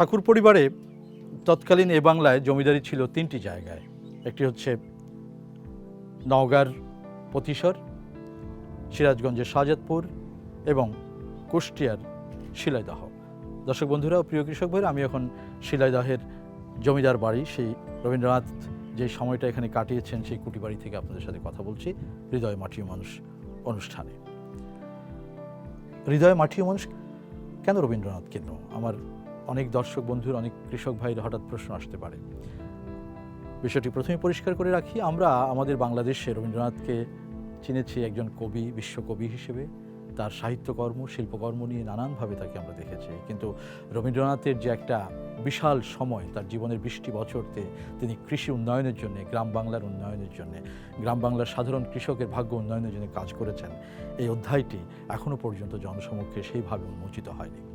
ঠাকুর পরিবারে তৎকালীন এ বাংলায় জমিদারি ছিল তিনটি জায়গায়। একটি হচ্ছে নওগাঁর পতিসর সিরাজগঞ্জের শাহজাদপুর এবং কুষ্টিয়ার শিলাইদাহ। দর্শক বন্ধুরা, প্রিয় কৃষক ভাইরা, আমি এখন শিলাইদাহের জমিদার বাড়ি, সেই রবীন্দ্রনাথ যে সময়টা এখানে কাটিয়েছেন, সেই কুটি বাড়ি থেকে আপনাদের সাথে কথা বলছি, হৃদয় মাটির মানুষ অনুষ্ঠানে। হৃদয় মাটির মানুষ কেন রবীন্দ্রনাথ কেন আমার অনেক দর্শক বন্ধুর, অনেক কৃষক ভাইয়ের হঠাৎ প্রশ্ন আসতে পারে। বিষয়টি প্রথমে পরিষ্কার করে রাখি, আমরা আমাদের বাংলাদেশে রবীন্দ্রনাথকে চিনেছি একজন কবি, বিশ্বকবি হিসেবে। তার সাহিত্যকর্ম, শিল্পকর্ম নিয়ে নানানভাবে তাকে আমরা দেখেছি। কিন্তু রবীন্দ্রনাথের যে একটা বিশাল সময়, তার জীবনের বৃষ্টি বছরতে তিনি কৃষি উন্নয়নের জন্য, গ্রাম বাংলার উন্নয়নের জন্য, গ্রাম বাংলার সাধারণ কৃষকের ভাগ্য উন্নয়নের জন্য কাজ করেছেন। এই অধ্যায়টি এখনও পর্যন্ত জনসমক্ষে সেইভাবে উন্মোচিত হয়নি।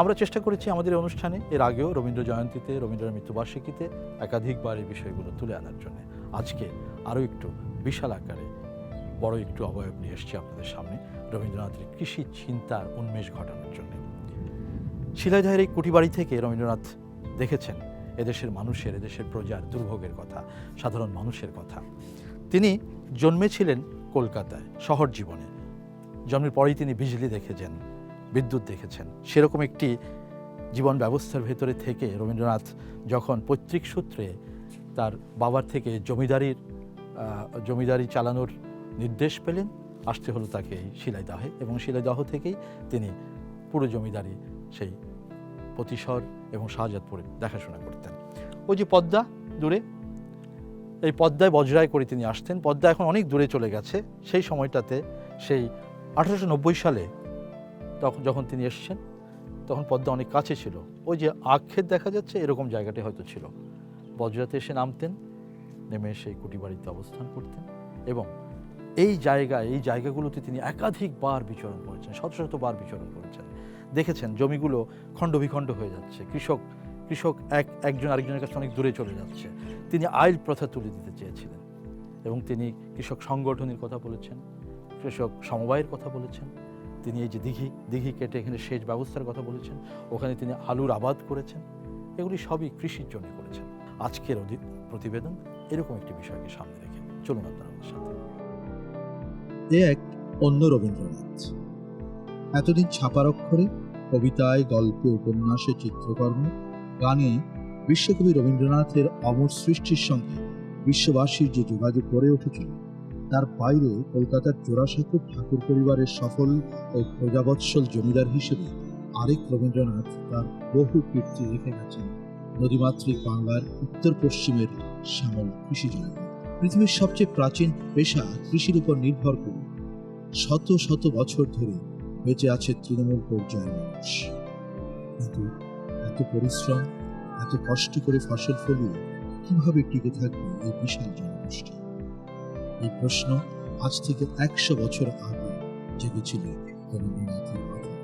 আমরা চেষ্টা করেছি আমাদের অনুষ্ঠানে, এর আগেও রবীন্দ্র জয়ন্তীতে, রবীন্দ্রের মৃত্যুবার্ষিকীতে একাধিকবার এই বিষয়গুলো তুলে আনার জন্য। আজকে আরও একটু বিশাল আকারে বড় একটু অবয়ব নিয়ে এসেছি আপনাদের সামনে, রবীন্দ্রনাথের কৃষি চিন্তার উন্মেষ ঘটানোর জন্য। শিলাইদহের এই কুটিবাড়ি থেকে রবীন্দ্রনাথ দেখেছেন, এদেশের মানুষের, এদেশের প্রজার দুর্ভোগের কথা, সাধারণ মানুষের কথা। তিনি জন্মেছিলেন কলকাতায়, শহর জীবনে। জন্মের পরেই তিনি বিজলি দেখেছেন বিদ্যুৎ দেখেছেন। সেরকম একটি জীবন ব্যবস্থার ভেতরে থেকে রবীন্দ্রনাথ যখন পৈতৃক সূত্রে তার বাবার থেকে জমিদারির জমিদারি চালানোর নির্দেশ পেলেন, আসতে হলো তাকে শিলাইদহে এবং শিলাইদহ থেকেই তিনি পুরো জমিদারি সেই প্রতিশর এবং শাহজাদপুরে দেখাশোনা করতেন। ওই যে পদ্মা দূরে, এই পদ্মায় বজরায় করে তিনি আসতেন। পদ্মা এখন অনেক দূরে চলে গেছে। সেই সময়টাতে সেই আঠারোশো নব্বই সালে তখন যখন তিনি এসছেন, তখন পদ্মা অনেক কাছে ছিল। ওই যে আক্ষেত দেখা যাচ্ছে, এরকম জায়গাটি হয়তো ছিল। বজ্রাতে এসে নামতেন, নেমে সেই কুটিবাড়িতে অবস্থান করতেন এবং এই জায়গায় এই জায়গাগুলোতে তিনি একাধিকবার বিচরণ করেছেন, শত শতবার বিচরণ করেছেন। দেখেছেন জমিগুলো খণ্ড বিখণ্ড হয়ে যাচ্ছে, কৃষক কৃষক এক, একজন আরেকজনের কাছে অনেক দূরে চলে যাচ্ছে। তিনি আইল প্রথা তুলে দিতে চেয়েছিলেন এবং তিনি কৃষক সংগঠনের কথা বলেছেন, কৃষক সমবায়ের কথা বলেছেন। তিনি এই যে দিঘি দিঘি কেটে এখানে সেচ ব্যবস্থার কথা বলেছেন, ওখানে তিনি আলুর আবাদ করেছেন, এগুলি সবই কৃষির জন্য করেছেন। আজকের প্রতিবেদন এরকম একটি বিষয়কে সামনে রেখে। চলুন আপনার আমাদের সাথে। এক অন্য রবীন্দ্রনাথ। এতদিন ছাপার অক্ষরে কবিতায়, গল্পে, উপন্যাসে, চিত্রকর্ম, গানে বিশ্বকবি রবীন্দ্রনাথের অমর সৃষ্টির সঙ্গে বিশ্ববাসীর যে যোগাযোগ গড়ে উঠেছিল তার বাইরে কলকাতার জোড়াসাঁকোর ঠাকুর পরিবারের সফল ও প্রজাবৎসল জমিদার হিসেবে আরেক রবীন্দ্রনাথ তার বহু কীর্তি রেখে গেছেন। নদীমাতৃক বাংলার উত্তর পশ্চিমের শ্যামল কৃষি জনপদ পৃথিবীর সবচেয়ে প্রাচীন পেশা কৃষির উপর নির্ভর করে। শত শত বছর ধরে বেঁচে আছে তৃণমূল পর্যায়ের মানুষ। কিন্তু এত পরিশ্রম, এত কষ্ট করে ফসল ফলিয়ে কীভাবে টিকে থাকবে এই বিশাল জনগোষ্ঠী এই প্রশ্ন আজ থেকে একশো বছর আগে জেগেছিল রবীন্দ্রনাথের মাথায়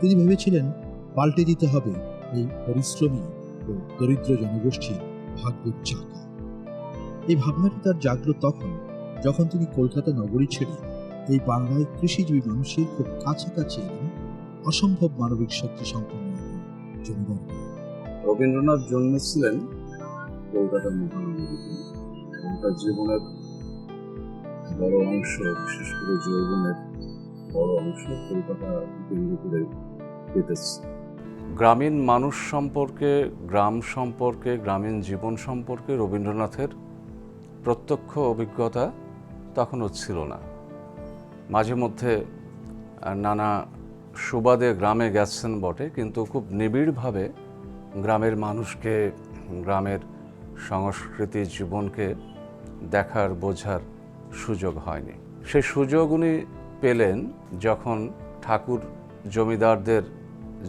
তিনি ভেবেছিলেন পাল্টে দিতে হবে এই পরিশ্রমী ও দরিদ্র জনগোষ্ঠীর ভাগ্যের চাকা। এই ভাবনাটি তার জাগলো তখন যখন তিনি কলকাতা নগরী ছেড়ে এই বাংলায় কৃষিজীবী মানুষের খুব কাছাকাছি এলেন অসম্ভব মানবিক শক্তি সম্পন্ন হয়ে। রবীন্দ্রনাথ জন্মেছিলেন কলকাতার মহানগরীতে। তার জীবনের বড় অংশ, বিশেষ করে যৌবনের বড় অংশ কলকাতা কেন্দ্র করে কেটেছে। গ্রামীণ মানুষ সম্পর্কে, গ্রাম সম্পর্কে, গ্রামীণ জীবন সম্পর্কে রবীন্দ্রনাথের প্রত্যক্ষ অভিজ্ঞতা তখনও ছিল না। মাঝে মধ্যে নানা সুবাদে গ্রামে গেছেন বটে, কিন্তু খুব নিবিড়ভাবে গ্রামের মানুষকে, গ্রামের সংস্কৃতি জীবনকে দেখার, বোঝার সুযোগ হয়নি। সেই সুযোগ উনি পেলেন যখন ঠাকুর জমিদারদের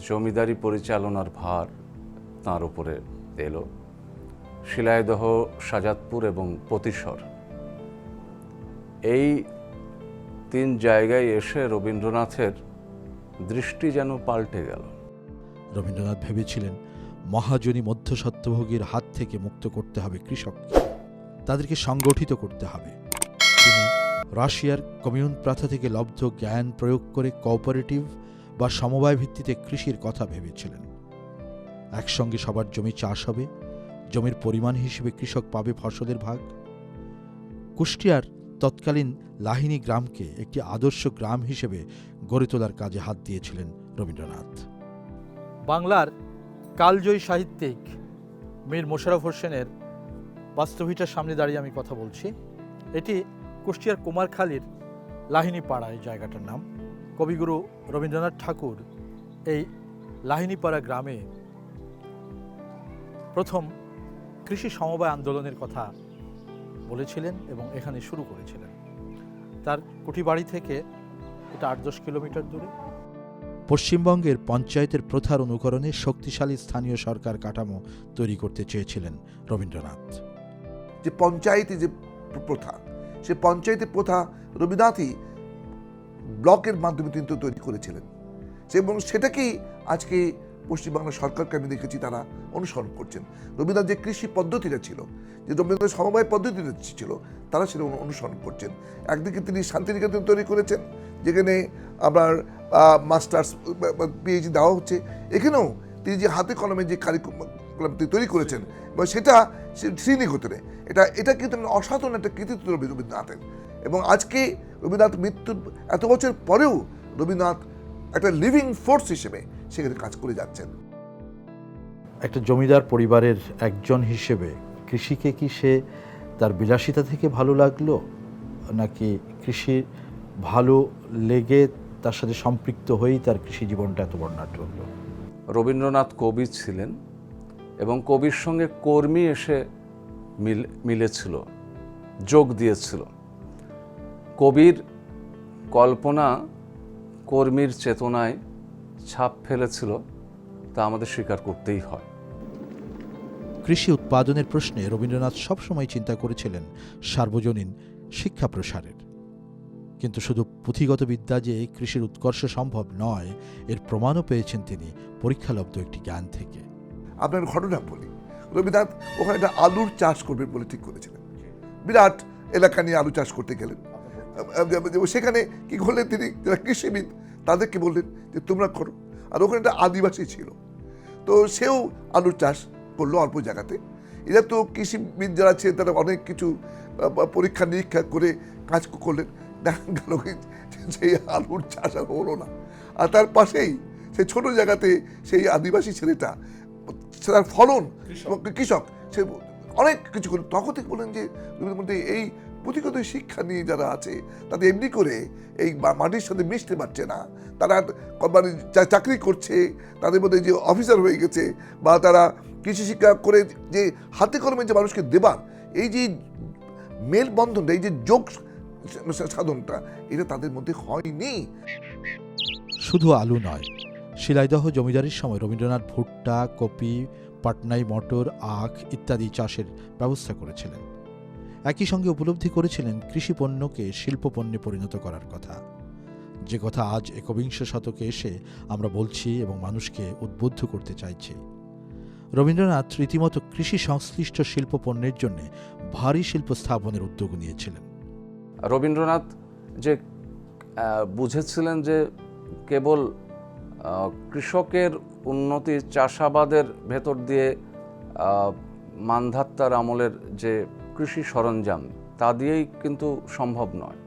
জমিদারি পরিচালনার ভার তার উপরে এলো। শিলাইদহ, সাজাদপুর এবং পতিসর এই তিন জায়গায় এসে রবীন্দ্রনাথের দৃষ্টি যেন পাল্টে গেল। রবীন্দ্রনাথ ভেবেছিলেন মহাজনী মধ্যস্বত্বভোগীর হাত থেকে মুক্ত করতে হবে কৃষককে তাদেরকে সংগঠিত করতে হবে। তিনি রাশিয়ার কমিউন প্রথা থেকে লব্ধ জ্ঞান প্রয়োগ করে কোঅপারেটিভ বা সমবায় ভিত্তিতে কৃষির কথা ভেবেছিলেন। একসঙ্গে সবার জমি চাষ হবে, জমির পরিমাণ হিসেবে কৃষক পাবে ফসলের ভাগ। কুষ্টিয়ার তৎকালীন লাহিনী গ্রামকে একটি আদর্শ গ্রাম হিসেবে গড়ে তোলার কাজে হাত দিয়েছিলেন রবীন্দ্রনাথ। বাংলার কালজয়ী সাহিত্যিক মীর মোশাররফ হোসেনের বাস্তবিটার সামনে দাঁড়িয়ে আমি কথা বলছি। এটি কুষ্টিয়ার কুমারখালীর লাহিনী পাড়া এই জায়গাটার নাম। কবিগুরু রবীন্দ্রনাথ ঠাকুর এই লাহিনীপাড়া গ্রামে প্রথম কৃষি সমবায় আন্দোলনের কথা বলেছিলেন এবং এখানে শুরু করেছিলেন। তার কুটি বাড়ি থেকে এটা আট দশ কিলোমিটার দূরে। পশ্চিমবঙ্গের পঞ্চায়েতের প্রথার অনুকরণে শক্তিশালী স্থানীয় সরকার কাঠামো তৈরি করতে চেয়েছিলেন রবীন্দ্রনাথ। যে পঞ্চায়েতে যে প্রথা, সে পঞ্চায়েতের প্রথা রবীন্দ্রনাথই ব্লকের মাধ্যমে তিনি তৈরি করেছিলেন। এবং সেটাকেই আজকে পশ্চিমবাংলা সরকারকে আমি দেখেছি তারা অনুসরণ করছেন। রবীন্দ্রনাথ যে কৃষি পদ্ধতিটা ছিল, যে রবীন্দ্রনাথ সমবায় পদ্ধতিটা ছিল, তারা সেটা অনুসরণ করছেন। একদিকে তিনি শান্তিনিকেতন তৈরি করেছেন, যেখানে আপনার মাস্টার্স পিএইচডি দেওয়া হচ্ছে। এখানেও তিনি যে হাতে কলমে যে কারিকুলাম তিনি তৈরি করেছেন, এবং সেটা শ্রীনিকেতনে এটা এটা কিন্তু অসাধারণ একটা কৃতিত্ব রবীন্দ্রনাথের। এবং আজকে রবীন্দ্রনাথ মৃত্যুর এত বছর পরেও রবীন্দ্রনাথ একটা লিভিং ফোর্স হিসেবে সেখানে কাজ করে যাচ্ছেন। একটা জমিদার পরিবারের একজন হিসেবে কৃষিকে কি সে তার বিলাসিতা থেকে ভালো লাগল? নাকি কৃষি ভালো লেগে তার সাথে সম্পৃক্ত হয়েই তার কৃষি জীবনটা এত বর্ণাঢ্য হলো। রবীন্দ্রনাথ কবি ছিলেন এবং কবির সঙ্গে কর্মী এসে মিল মিলেছিল যোগ দিয়েছিল। কবির কল্পনা কর্মীর চেতনায় ছাপ ফেলেছিল তা আমাদের স্বীকার করতেই হয়। কৃষি উৎপাদনের প্রশ্নে রবীন্দ্রনাথ সবসময় চিন্তা করেছিলেন সার্বজনীন শিক্ষা প্রসারের। কিন্তু শুধু পুঁথিগত বিদ্যা যে কৃষির উৎকর্ষ সম্ভব নয়, এর প্রমাণও পেয়েছেন তিনি পরীক্ষালব্ধ একটি জ্ঞান থেকে। আপনার ঘটনা বলি। রবীন্দ্রনাথ ওখানে একটা আলুর চাষ করবেন বলে ঠিক করেছিলেন। বিরাট এলাকা নিয়ে আলু চাষ করতে গেলেন। সেখানে কি করলেন তিনি? যারা কৃষিবিদ, তাদেরকে বললেন যে, তোমরা করো। আর ওখানে একটা আদিবাসী ছিল। তো সেও আলুর চাষ করল অল্প জায়গাতে। এরা তো কৃষিবিদ যারা ছিলেন তারা অনেক কিছু পরীক্ষা নিরীক্ষা করে কাজ করলেন। দেখা গেল সেই আলুর চাষ আর হলো না। আর তার পাশেই সেই ছোট জায়গাতে সেই আদিবাসী ছেলেটা তার ফলন কৃষক। সে অনেক কিছু করে। তখন থেকে বলেন যে মধ্যে এই পুঁথিগত শিক্ষা নিয়ে যারা আছে তাদের এমনি করে এই মাটির সাথে মিশতে পারছে না। তারা মানে চাকরি করছে তাদের মধ্যে যে অফিসার হয়ে গেছে বা তারা কৃষি শিক্ষা করে যে হাতে কলমে যে মানুষকে দেবার এই যে মেলবন্ধনটা এই যে যোগ সাধনটা, এটা তাদের মধ্যে হয়নি। শুধু আলু নয়, শিলাইদহ জমিদারির সময় রবীন্দ্রনাথ ভুট্টা, কপি, পাটনাই মটর, আখ ইত্যাদি চাষের ব্যবস্থা করেছিলেন। একই সঙ্গে উপলব্ধি করেছিলেন কৃষি পণ্যকে শিল্প পণ্যে পরিণত করার কথা। যে কথা আজ একবিংশ শতকে এসে আমরা বলছি এবং মানুষকে উদ্বুদ্ধ করতে চাইছি। রবীন্দ্রনাথ রীতিমতো কৃষি সংশ্লিষ্ট শিল্প পণ্যের জন্য ভারী শিল্প স্থাপনের উদ্যোগ নিয়েছিলেন। রবীন্দ্রনাথ যে বুঝেছিলেন যে কেবল কৃষকের উন্নতি চাষাবাদের ভেতর দিয়ে মান্ধাত্তার আমলের যে কৃষি সরঞ্জাম, তা দিয়েই কিন্তু সম্ভব নয়।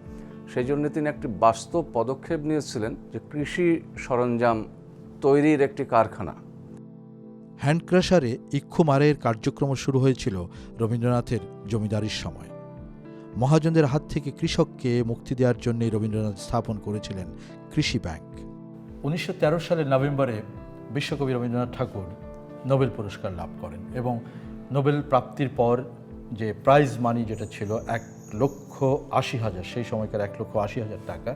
সেই জন্য তিনি একটি বাস্তব পদক্ষেপ নিয়েছিলেন যে কৃষি সরঞ্জাম তৈরির একটি কারখানা। হ্যান্ডক্রাশারে ইক্ষুমারের কার্যক্রম শুরু হয়েছিল রবীন্দ্রনাথের জমিদারির সময়। মহাজনদের হাত থেকে কৃষককে মুক্তি দেওয়ার জন্যই রবীন্দ্রনাথ স্থাপন করেছিলেন কৃষি ব্যাংক। উনিশশো তেরো সালের নভেম্বরে বিশ্বকবি রবীন্দ্রনাথ ঠাকুর নোবেল পুরস্কার লাভ করেন এবং নোবেল প্রাপ্তির পর যে প্রাইজ মানি যেটা ছিল এক লক্ষ আশি হাজার, সেই সময়কার এক লক্ষ আশি হাজার টাকা,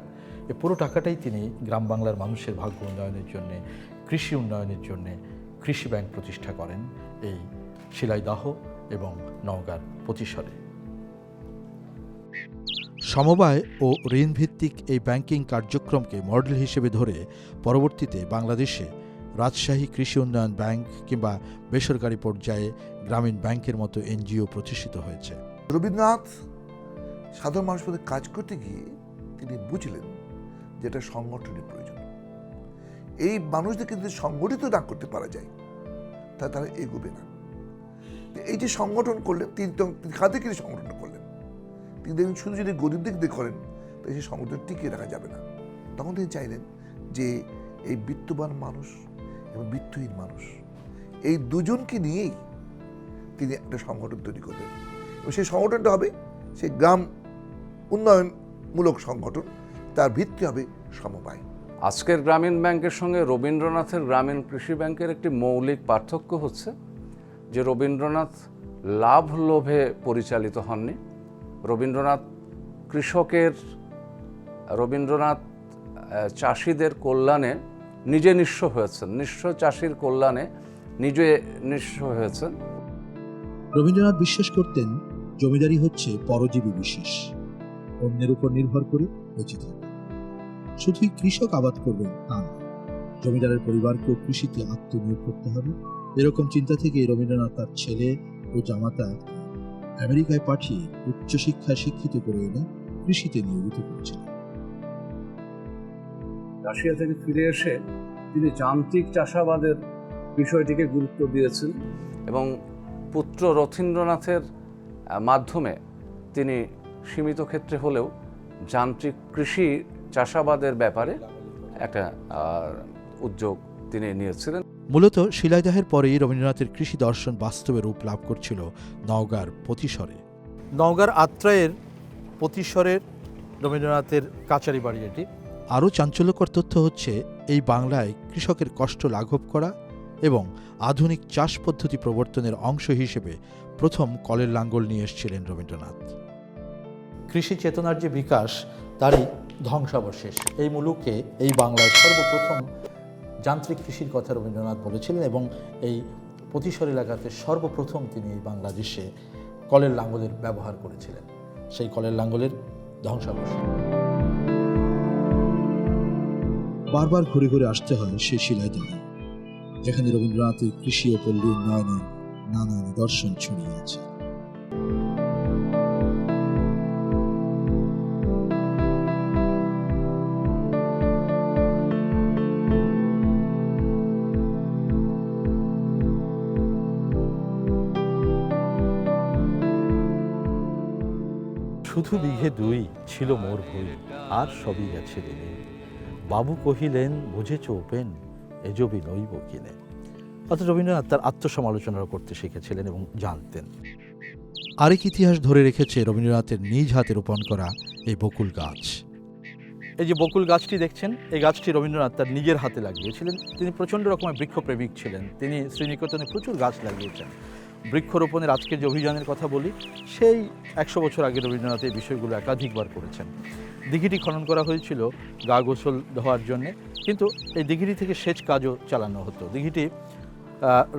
এ পুরো টাকাটাই তিনি গ্রাম বাংলার মানুষের ভাগ্য উন্নয়নের জন্যে, কৃষি উন্নয়নের জন্যে কৃষি ব্যাংক প্রতিষ্ঠা করেন এই শিলাইদাহ এবং নওগাঁর পতিশরে সমবায় ও ঋণভিত্তিক এই ব্যাংকিং কার্যক্রমকে মডেল হিসেবে ধরে পরবর্তীতে বাংলাদেশে রাজশাহী কৃষি উন্নয়ন ব্যাংক কিংবা বেসরকারি পর্যায়ে গ্রামীণ ব্যাংকের মতো এনজিও প্রতিষ্ঠিত হয়েছে। রবীন্দ্রনাথ সাধারণ মধ্যে কাজ করতে গিয়ে তিনি বুঝলেন যেটা সংগঠনের প্রয়োজন। এই মানুষদেরকে যদি সংগঠিত না করতে পারা যায়, তা তারা এগোবে না। এই যে সংগঠন করলেন, তিনি তো তিনি কাঁধে কিনে সংগঠন করলেন। তিনি দেখবেন শুধু যদি গরিবদের দিয়ে করেন, তাহলে সেই সংগঠন টিকিয়ে রাখা যাবে না। তখন তিনি চাইলেন যে এই বিত্তবান মানুষ এবং বিত্তহীন মানুষ, এই দুজনকে নিয়েই তিনি একটা সংগঠন তৈরি করবেন এবং সেই সংগঠনটা হবে সেই গ্রাম উন্নয়নমূলক সংগঠন। তার ভিত্তি হবে সমবায়। আজকের গ্রামীণ ব্যাংকের সঙ্গে রবীন্দ্রনাথের গ্রামীণ কৃষি ব্যাংকের একটি মৌলিক পার্থক্য হচ্ছে যে রবীন্দ্রনাথ লাভ লোভে পরিচালিত হননি। রবীন্দ্রনাথ কৃষকের, রবীন্দ্রনাথ চাষিদের কল্যাণে নিজে নিঃস্ব হয়েছেন। নিঃস্ব চাষির কল্যাণে নিজে নিঃস্ব হয়েছেন। রবীন্দ্রনাথ বিশ্বাস করতেন, জমিদারি হচ্ছে পরজীবী বিশেষ। অন্যের উপর নির্ভর করে বেঁচে থাকে। শুধুই কৃষক আবাদ করবেন তা জমিদারের পরিবারকেও কৃষিতে আত্মনিয়োগ করতে হবে। এরকম চিন্তা থেকে রবীন্দ্রনাথ তার ছেলে ও জামাতা আমেরিকায় পাঠিয়ে উচ্চশিক্ষায় শিক্ষিত করে এনে কৃষিতে নিয়োজিত করেছিলেন। রাশিয়া থেকে ফিরে এসে তিনি যান্ত্রিক চাষাবাদের বিষয়টিকে গুরুত্ব দিয়েছেন এবং পুত্র রথীন্দ্রনাথের মাধ্যমে তিনি সীমিত ক্ষেত্রে হলেও যান্ত্রিক কৃষি চাষাবাদের ব্যাপারে একটা উদ্যোগ তিনি নিয়েছিলেন। মূলত শিলাইদাহের পরেই রবীন্দ্রনাথের কৃষি দর্শন বাস্তবে রূপ লাভ করছিল নওগাঁর পতিস্বরে নওগাঁর আত্রায়ের পতিস্বরের রবীন্দ্রনাথের কাচারি বাড়ি এটি। আরও চাঞ্চল্যকর তথ্য হচ্ছে এই বাংলায় কৃষকের কষ্ট লাঘব করা এবং আধুনিক চাষ পদ্ধতি প্রবর্তনের অংশ হিসেবে প্রথম কলের লাঙ্গল নিয়ে এসেছিলেন রবীন্দ্রনাথ। কৃষি চেতনার যে বিকাশ তারই ধ্বংসাবশেষ। এই মুলুকে এই বাংলায় সর্বপ্রথম যান্ত্রিক কৃষির কথা রবীন্দ্রনাথ বলেছিলেন এবং এই প্রতিশর এলাকাতে সর্বপ্রথম তিনি বাংলাদেশে কলের লাঙ্গলের ব্যবহার করেছিলেন। সেই কলের লাঙ্গলের ধ্বংসাবশেষ। বারবার ঘুরে ঘুরে আসতে হয় সেই শিলাইদহে যেখানে রবীন্দ্রনাথের কৃষি ও পল্লী উন্নয়নের নানা নিদর্শন ছড়িয়ে আছে। শুধু বিঘে দুই ছিল মোর ভুই আর সবই গেছে দিনে। বাবু কহিলেন বুঝেছ ওপেন এজবি নইব কিনে। অর্থাৎ রবীন্দ্রনাথ তার আত্মসমালোচনা করতে শিখেছিলেন এবং জানতেন। আরেক ইতিহাস ধরে রেখেছে রবীন্দ্রনাথের নিজ হাতে রোপণ করা এই বকুল গাছ। এই যে বকুল গাছটি দেখছেন এই গাছটি রবীন্দ্রনাথ তার নিজের হাতে লাগিয়েছিলেন। তিনি প্রচণ্ড রকমের বৃক্ষপ্রেমিক ছিলেন। তিনি শ্রীনিকেতনে প্রচুর গাছ লাগিয়েছেন। বৃক্ষরোপণের আজকের যে অভিযানের কথা বলি, সেই একশো বছর আগে রবীন্দ্রনাথ এই বিষয়গুলো একাধিকবার করেছেন। দিঘিটি খনন করা হয়েছিল গা গোসল ধোয়ার জন্যে, কিন্তু এই দিঘিটি থেকে সেচ কাজও চালানো হতো। দিঘিটি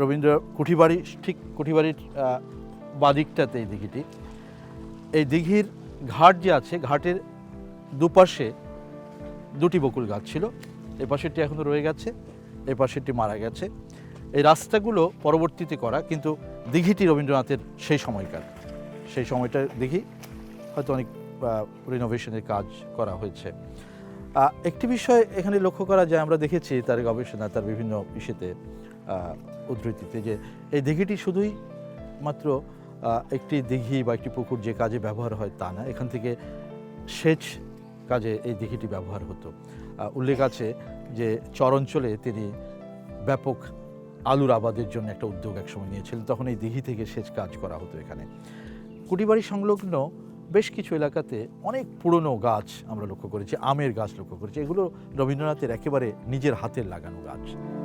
রবীন্দ্র কুঠিবাড়ি, ঠিক কুঠিবাড়ির বাদিকটাতে এই দিঘিটি। এই দিঘির ঘাট যে আছে, ঘাটের দুপাশে দুটি বকুল গাছ ছিল। এ পাশেরটি এখনও রয়ে গেছে, এ পাশেরটি মারা গেছে। এই রাস্তাগুলো পরবর্তীতে করা, কিন্তু দিঘিটি রবীন্দ্রনাথের সেই সময়কার। সেই সময়টা দেখি হয়তো অনেক রিনোভেশনের কাজ করা হয়েছে। একটি বিষয় এখানে লক্ষ্য করা যায়, আমরা দেখেছি তার গবেষণা, তার বিভিন্ন ইসেতে উদ্ধৃতিতে যে এই দিঘিটি শুধুই মাত্র একটি দিঘি বা একটি পুকুর যে কাজে ব্যবহার হয় তা না, এখান থেকে সেচ কাজে এই দিঘিটি ব্যবহার হতো। উল্লেখ আছে যে চর অঞ্চলে তিনি ব্যাপক আলুর আবাদের জন্য একটা উদ্যোগ একসময় নিয়েছিল। তখন এই দিঘি থেকে সেচ কাজ করা হতো এখানে। কুটিবাড়ি সংলগ্ন বেশ কিছু এলাকাতে অনেক পুরনো গাছ আমরা লক্ষ্য করেছি, আমের গাছ লক্ষ্য করেছি। এগুলো রবীন্দ্রনাথের একেবারে নিজের হাতের লাগানো গাছ।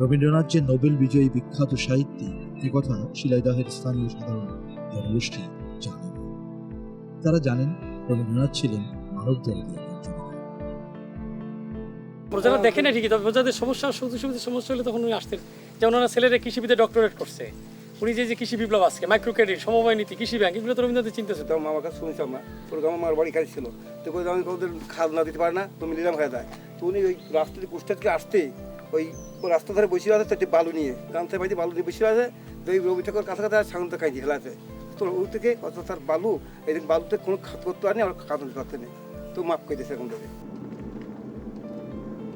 রবীন্দ্রনাথ যে নোবেল বিজয়ী বিখ্যাত সাহিত্যিক একথা শিলাইদহের স্থানীয় সাধারণ জনগোষ্ঠী জানে তারা জানেন রবীন্দ্রনাথ ছিলেন মানব দরদের প্রজারা দেখে না ঠিকই তবে প্রজাদের সমস্যা সুযোগ সুবিধার সমস্যা হলে তখন উনি আসতেন। যেমন ওনার ছেলেরা কৃষিবিদে ডক্টরেট করছে। উনি যে যে কৃষি বিপ্লব আজকে মাইক্রো ক্রেডিট সমবায় নীতি কৃষি ব্যাংক এগুলো তো রবীন্দ্রনাথ চিন্তা তো? আমার কাছে শুনেছি আমরা তোর আমার বাড়ি কাজ ছিল তো আমি ওদের খাদ না দিতে পারে না তুমি নিলাম হয়ে যায় তো উনি ওই রাস্তা দিয়ে কুষ্টা থেকে আসতে ওই ওই রাস্তা ধারে বসে আছে তো একটি বালু নিয়ে। গান থেকে বালু নিয়ে বসে আছে তো এই রবি ঠাকুর কাছে কাছে সামন্ত কাজ হেলাতে তো ওই থেকে অত তার বালু এই বালুতে কোনো খাত করতে পারেনি আর খাত করতে নেই। তো মাফ করে দিয়েছে এখন থেকে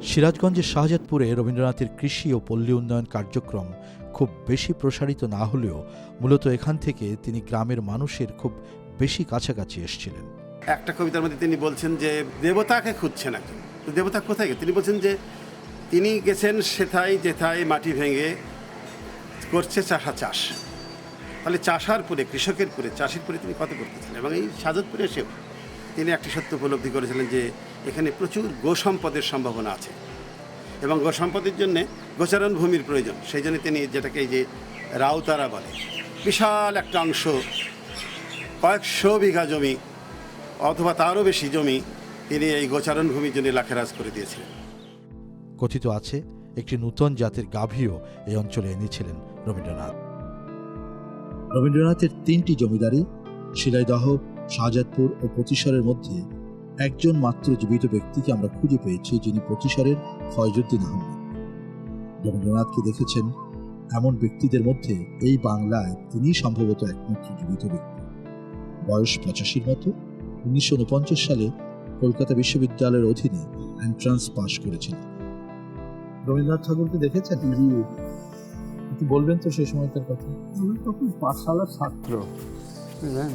সিরাজগঞ্জের শাহজাদপুরে রবীন্দ্রনাথের কৃষি ও পল্লী উন্নয়ন কার্যক্রম খুব বেশি প্রসারিত না হলেও মূলত এখান থেকে তিনি গ্রামের মানুষের খুব বেশি কাছাকাছি এসেছিলেন। একটা কবিতার মধ্যে তিনি বলছেন যে দেবতাকে খুঁজছে নাকি দেবতা কোথায় গেছে? তিনি বলছেন যে তিনি গেছেন সেথায় যেথায় মাটি ভেঙে করছে চাষা চাষ। তাহলে চাষার পরে, কৃষকের পরে, চাষের পরে তিনি কত করতেছিলেন? এবং এই সাজতপুরে এসেও তিনি একটি সত্য উপলব্ধি করেছিলেন যে এখানে প্রচুর গো সম্পদের সম্ভাবনা আছে। এবং গো সম্পদের জন্যে গোচারণ ভূমির প্রয়োজন। সেই জন্য তিনি যেটাকে এই যে রাউতারা বলে, বিশাল একটা অংশ, কয়েকশো বিঘা জমি অথবা তারও বেশি জমি তিনি এই গোচারণ ভূমির জন্য লাখেরাজ করে দিয়েছিলেন। কথিত আছে, একটি নূতন জাতের গাভীও এই অঞ্চলে এনেছিলেন রবীন্দ্রনাথ। রবীন্দ্রনাথের তিনটি জমিদারি, শিলাইদহ, শাহজাদপুর ও প্রতিসরের মধ্যে একজন মাত্র জীবিত ব্যক্তিকে আমরা খুঁজে পেয়েছি যিনি প্রতিসরের ফয়জুদ্দিন আহমেদ। রবীন্দ্রনাথকে দেখেছেন এমন ব্যক্তিদের মধ্যে এই বাংলায় তিনি সম্ভবত একমাত্র জীবিত ব্যক্তি। বয়স পঁচাশির মতো, উনিশশো উনপঞ্চাশ সালে কলকাতা বিশ্ববিদ্যালয়ের অধীনে এন্ট্রান্স পাশ করেছিলেন। রবীন্দ্রনাথ ঠাকুরকে দেখেছেন? একটু বলবেন তো সেই সময়কার কথা। আমি তখন পাঠশালার ছাত্র। বুঝলেন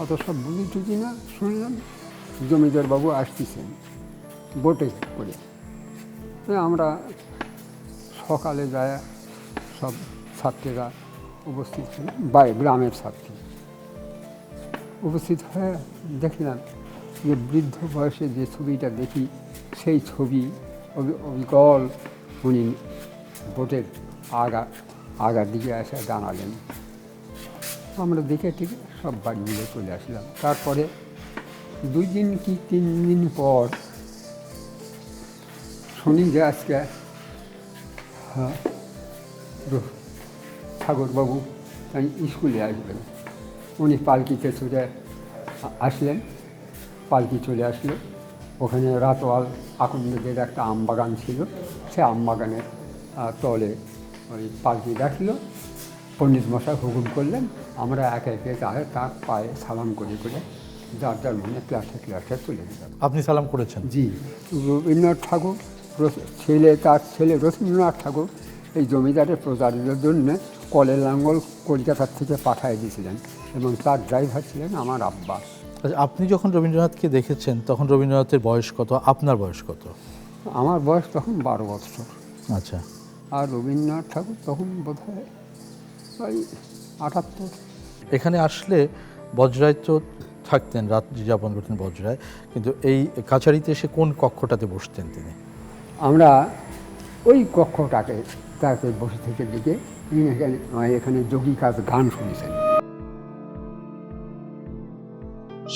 অত সব বুঝি টুঝি না শুনলাম জমিদার বাবু আসতেছেন বোটে করে। আমরা সকালে যায় সব ছাত্রীরা উপস্থিত ছিল বাই গ্রামের ছাত্রী। উপস্থিত হয়ে দেখলাম যে বৃদ্ধ বয়সে যে ছবিটা দেখি সেই ছবি অবিকল উনি বোটের আগা আগার দিকে এসে দাঁড়ালেন। আমরা দেখে ঠিক সব বাড়ি মিলে চলে আসলাম। তারপরে দুই দিন কি তিন দিন পর শুনি যে আজকে হ্যাঁ, ঠাকুরবাবু তাই স্কুলে আসবেন। উনি পালকিতে চলে আসলেন পালকি চলে আসলো। ওখানে রাতোয়াল আকন্দের একটা আম বাগান ছিল। সে আম বাগানের তলে ওই পালকি রাখল পণ্ডিত মশাই হুকুম করলেন আমরা একে একে তাহলে তার পায়ে সালাম করে করে যার যার মনে ক্লাসে ক্লাসে চলে গেলাম আপনি সালাম করেছেন? জি। রবীন্দ্রনাথ ঠাকুর ছেলে তার ছেলে রবীন্দ্রনাথ ঠাকুর এই জমিদারের প্রচারের জন্য কলের লাঙ্গল কলকাতার থেকে পাঠিয়ে দিয়েছিলেন এবং তার ড্রাইভার ছিলেন আমার আব্বা। আপনি যখন রবীন্দ্রনাথকে দেখেছেন তখন রবীন্দ্রনাথের বয়স কত? আপনার বয়স কত? আমার বয়স তখন বারো বছর। আচ্ছা। আর রবীন্দ্রনাথ ঠাকুর তখন বোধ হয় ওই আটাত্তর। এখানে আসলে বজরায় তো থাকতেন রাত যাপন করতেন বজরায় কিন্তু এই কাছারিতে এসে কোন কক্ষটাতে বসতেন তিনি? আমরা ওই কক্ষটাকে তাকে বসে থেকে দিকে তিনি এখানে এখানে যোগী কাজ গান শুনেছেন।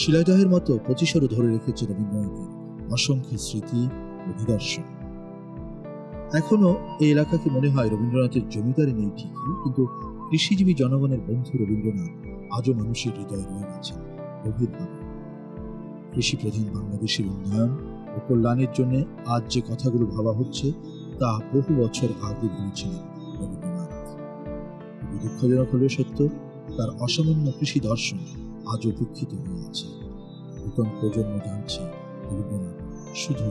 শিলাইদহের মতো পঁচিশরও ধরে রেখেছে রবীন্দ্রনাথের অসংখ্য স্মৃতি ও নিদর্শন। এখনও এই এলাকাকে মনে হয় রবীন্দ্রনাথের জমিদারি নেই ঠিকই, কিন্তু কৃষিজীবী জনগণের বন্ধু রবীন্দ্রনাথ আজও মানুষের হৃদয়ে রয়ে গেছেন গভীরভাবে কৃষি প্রধান বাংলাদেশের উন্নয়ন ও কল্যাণের জন্য আজ যে কথাগুলো ভাবা হচ্ছে, তা বহু বছর আগে ভেবেছিলেন রবীন্দ্রনাথ। দুঃখজনক হলেও সত্য, তার অসামান্য কৃষি দর্শন আজ উপেক্ষিত হয়ে আছে নতুন প্রজন্ম জানছে রবীন্দ্রনাথ শুধুই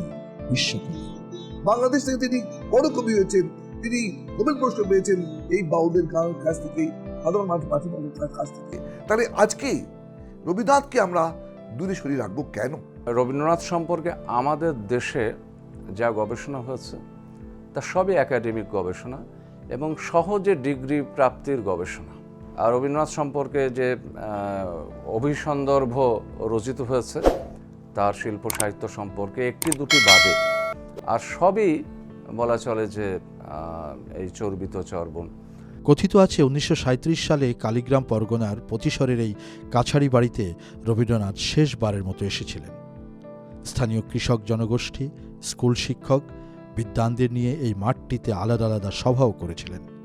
বিশ্বকবি। বাংলাদেশ থেকে তিনি বড় কবি হয়েছেন। তিনি নোবেল পুরস্কার পেয়েছেন এই বাউলদের গা- কাছ থেকে, সাধারণ মানুষ মাঝি মানুষের কাছ থেকে। তাহলে আজকে রবীন্দ্রনাথকে আমরা দূরে সরিয়ে রাখব কেন? রবীন্দ্রনাথ সম্পর্কে আমাদের দেশে যা গবেষণা হয়েছে, তা সবই একাডেমিক গবেষণা এবং সহজে ডিগ্রি প্রাপ্তির গবেষণা। রবীন্দ্রনাথ সম্পর্কে যে অভিসন্দর্ভ রচিত হয়েছে, তার শিল্প সাহিত্য সম্পর্কে একটি দুটি বাদে। আর সবই বলা চলে যে এই চর্বিত চর্বণ। কথিত আছে উনিশশো সাঁইত্রিশ সালে কালীগ্রাম পরগনার পতিশরের এই কাছারি বাড়িতে রবীন্দ্রনাথ শেষবারের মতো এসেছিলেন। স্থানীয় কৃষক জনগোষ্ঠী, স্কুল শিক্ষক বিদ্বানদের নিয়ে এই মাঠটিতে আলাদা আলাদা সভাও করেছিলেন।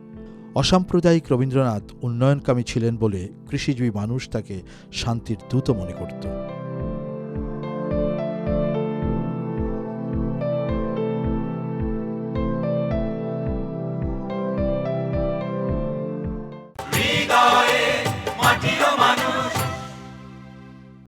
অসাম্প্রদায়িক রবীন্দ্রনাথ উন্নয়নকামী ছিলেন বলে কৃষিজীবী মানুষ তাকে শান্তির দূত মনে করত। মাটি